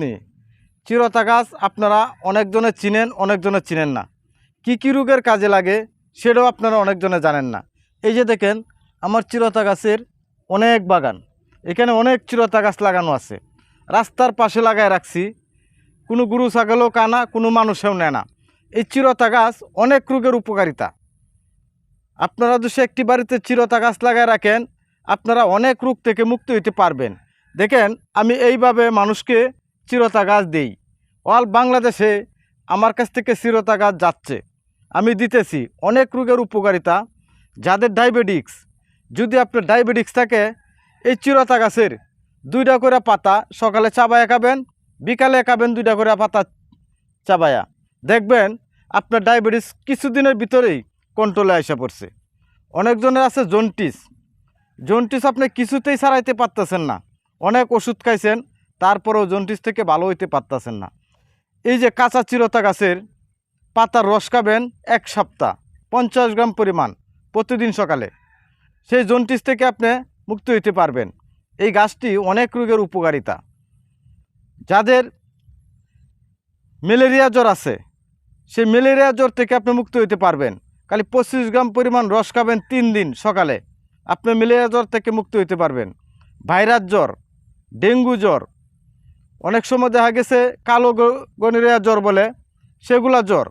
নিয়ে চিরতা গাছ আপনারা অনেকজনে চিনেন অনেকজনে চিনেন না। কি কি রোগের কাজে লাগে সেটাও আপনারা অনেকজনে জানেন না। এই যে দেখেন, আমার চিরতা গাছের অনেক বাগান, এখানে অনেক চিরতা গাছ লাগানো আছে। রাস্তার পাশে লাগায় রাখছি, কোনো গরু, ছাগলও কানা কোনো মানুষেও নেয় না। এই চিরতা গাছ অনেক রোগের উপকারিতা। আপনারা যদি একটি বাড়িতে চিরতা গাছ লাগায় রাখেন, আপনারা অনেক রোগ থেকে মুক্ত হইতে পারবেন। দেখেন, আমি এইভাবে মানুষকে চিরতা গাছ দিই। অল বাংলাদেশে আমার কাছ থেকে চিরতা গাছ যাচ্ছে। আমি দিতেছি অনেক রোগের উপকারিতা, যাদের ডায়াবেটিক্স। যদি আপনার ডায়াবেটিক্স থাকে, এই চিরতা গাছের দুইটা করে পাতা সকালে চাবায়া খাবেন, বিকালে খাবেন দুইটা করে পাতা চাবায়া। দেখবেন আপনার ডায়াবেটিস কিছুদিনের ভিতরেই কন্ট্রোলে আসা পড়ছে। অনেকজনের আছে জন্টিস জন্টিস আপনি কিছুতেই সারাইতে পারতেছেন না। অনেক ওষুধ খাইছেন তারপরেও জন্টিস থেকে ভালো হইতে পারতেছেন না। এই যে কাঁচা চিরতা গাছের পাতার রস খাবেন এক সপ্তাহ, পঞ্চাশ গ্রাম পরিমাণ প্রতিদিন সকালে। সেই জন্টিস থেকে আপনি মুক্ত হইতে পারবেন। এই গাছটি অনেক রোগের উপকারিতা। যাদের ম্যালেরিয়া জ্বর আছে, সেই ম্যালেরিয়া জ্বর থেকে আপনি মুক্ত হইতে পারবেন। খালি পঁচিশ গ্রাম পরিমাণ রস খাবেন তিন দিন সকালে। আপনি ম্যালেরিয়া জ্বর থেকে মুক্ত হইতে পারবেন। ভাইরাস জ্বর, ডেঙ্গু জ্বর অনেক সময় দেখা গেছে কালো গনোরিয়া জ্বর বলে, সেগুলা জ্বর।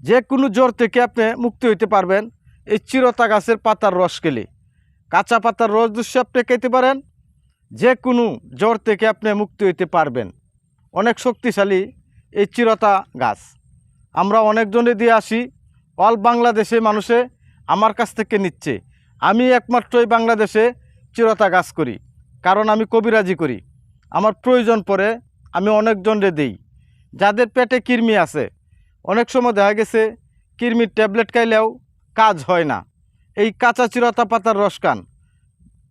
যে কোনো জ্বর থেকে আপনি মুক্তি হইতে পারবেন। এই চিরতা গাছের পাতার রস খেলে কাঁচা পাতার রস দুষ্য আপনি খেতে পারেন। যে কোনো জ্বর থেকে আপনি মুক্তি হইতে পারবেন। অনেক শক্তিশালী এই চিরতা গাছ আমরা অনেকজনে দিয়ে আসি। অল বাংলাদেশে মানুষে আমার কাছ থেকে নিচ্ছে। আমি একমাত্রই বাংলাদেশে চিরতা গাছ করি। কারণ আমি কবিরাজি করি। আমার প্রয়োজন পড়ে, আমি অনেকজনরে দিই। যাদের পেটে কৃমি আছে, অনেক সময় দেখা গেছে কৃমির ট্যাবলেট খাইলেও কাজ হয় না। এই কাঁচা চিরতা পাতার রস খান।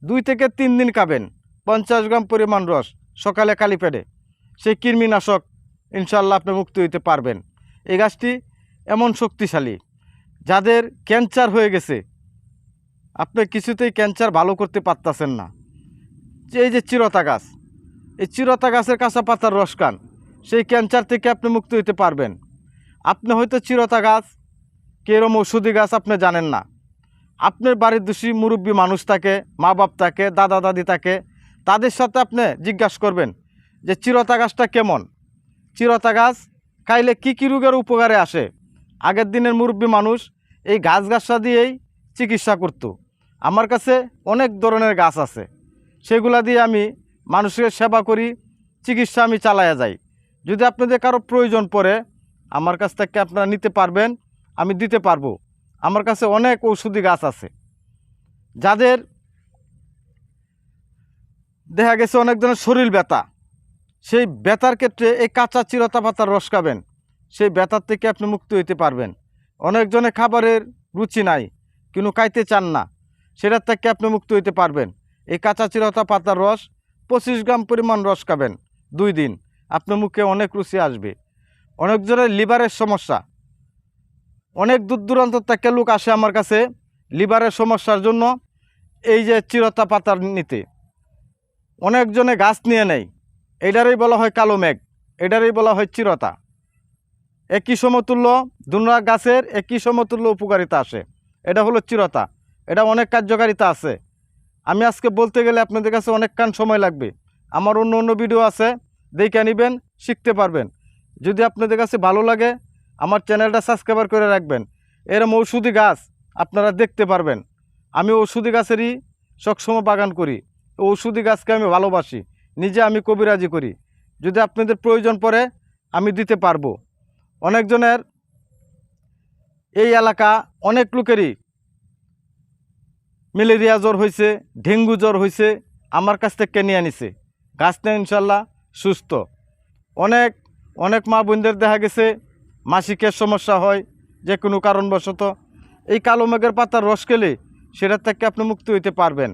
দুই থেকে তিন দিন খাবেন, পঞ্চাশ গ্রাম পরিমাণ রস, সকালে কালি পেটে। সেই কৃমিনাশক ইনশাল্লাহ আপনি মুক্তি হইতে পারবেন। এই গাছটি এমন শক্তিশালী। যাদের ক্যান্সার হয়ে গেছে, আপনি কিছুতেই ক্যান্সার ভালো করতে পারতেছেন না। এই যে চিরতা গাছ এই চিরতা গাছের কাঁচা পাতার রস খান। সেই ক্যান্সার থেকে আপনি মুক্ত হইতে পারবেন। আপনি হয়তো চিরতা গাছ, কেরম ওষুধি গাছ আপনি জানেন না। আপনার বাড়ির দোষী মুরব্বী মানুষ থাকে মা বাপ থাকে দাদা দাদি থাকে, তাদের সাথে আপনি জিজ্ঞাসা করবেন যে চিরতা গাছটা কেমন? চিরতা গাছ খাইলে কী কী রোগের উপকারে আসে? আগের দিনের মুরব্বী মানুষ এই গাছ গাছটা দিয়েই চিকিৎসা করত। আমার কাছে অনেক ধরনের গাছ আছে। সেগুলা দিয়ে আমি মানুষের সেবা করি, চিকিৎসা আমি চালায়া যাই। যদি আপনাদের কারও প্রয়োজন পড়ে, আমার কাছ থেকে আপনারা নিতে পারবেন, আমি দিতে পারব। আমার কাছে অনেক ঔষধি গাছ আছে। যাদের দেখা গেছে অনেক ধরনের শরীর ব্যথা। সেই ব্যথার ক্ষেত্রে এই কাঁচা চিরতা পাতার রস খাবেন। সেই ব্যথার থেকে আপনি মুক্ত হইতে পারবেন। অনেকজনে খাবারের রুচি নাই, কিন্তু খাইতে চান না। সেটার থেকে আপনি মুক্ত হইতে পারবেন। এই কাঁচা চিরতা পাতার রস পঁচিশ গ্রাম পরিমাণ রস খাবেন দুই দিন। আপনার মুখে অনেক রুচি আসবে। অনেকজনের লিভারের সমস্যা। অনেক দূর দূরান্ত থেকে লোক আসে আমার কাছে লিভারের সমস্যার জন্য এই যে চিরতা পাতার নিতে। অনেকজনে গাছ নিয়ে নেয়। এটারই বলা হয় কালো মেঘ, এটারই বলা হয় চিরতা। একই সমতুল্য দুনরা গাছের একই সমতুল্য উপকারিতা আসে। এটা হলো চিরতা। এটা অনেক কার্যকারিতা আছে। আমি আজকে বলতে গেলে আপনাদের কাছে অনেকক্ষণ সময় লাগবে। আমার অন্য অন্য ভিডিও আছে, দেখে নিবেন, শিখতে পারবেন। যদি আপনাদের কাছে ভালো লাগে, আমার চ্যানেলটা সাবস্ক্রাইবার করে রাখবেন। এরম ঔষধি গাছ আপনারা দেখতে পারবেন। আমি ঔষধি গাছেরই সবসময় বাগান করি। ঔষধি গাছকে আমি ভালোবাসি, নিজে আমি কবিরাজি করি। যদি আপনাদের প্রয়োজন পড়ে, আমি দিতে পারব। অনেকজনের এই এলাকা অনেক লোকেরই ম্যালেরিয়া জ্বর হয়েছে ডেঙ্গু জ্বর হয়েছে আমার কাছ থেকে নিয়ে আনিছে। গাছ নিয়ে ইনশাল্লাহ সুস্থ। অনেক অনেক মা বোনদের দেখা গেছে, মাসিকের সমস্যা হয়, যে কোনো কারণবশত। এই কালো মেঘের পাতার রস খেলে সেটার থেকে আপনি মুক্তি হইতে পারবেন।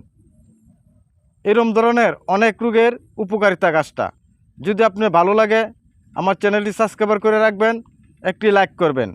এরম ধরনের অনেক রোগের উপকারিতা গাছটা। যদি আপনি ভালো লাগে, আমার চ্যানেলটি সাবস্ক্রাইবার করে রাখবেন, একটি লাইক করবেন।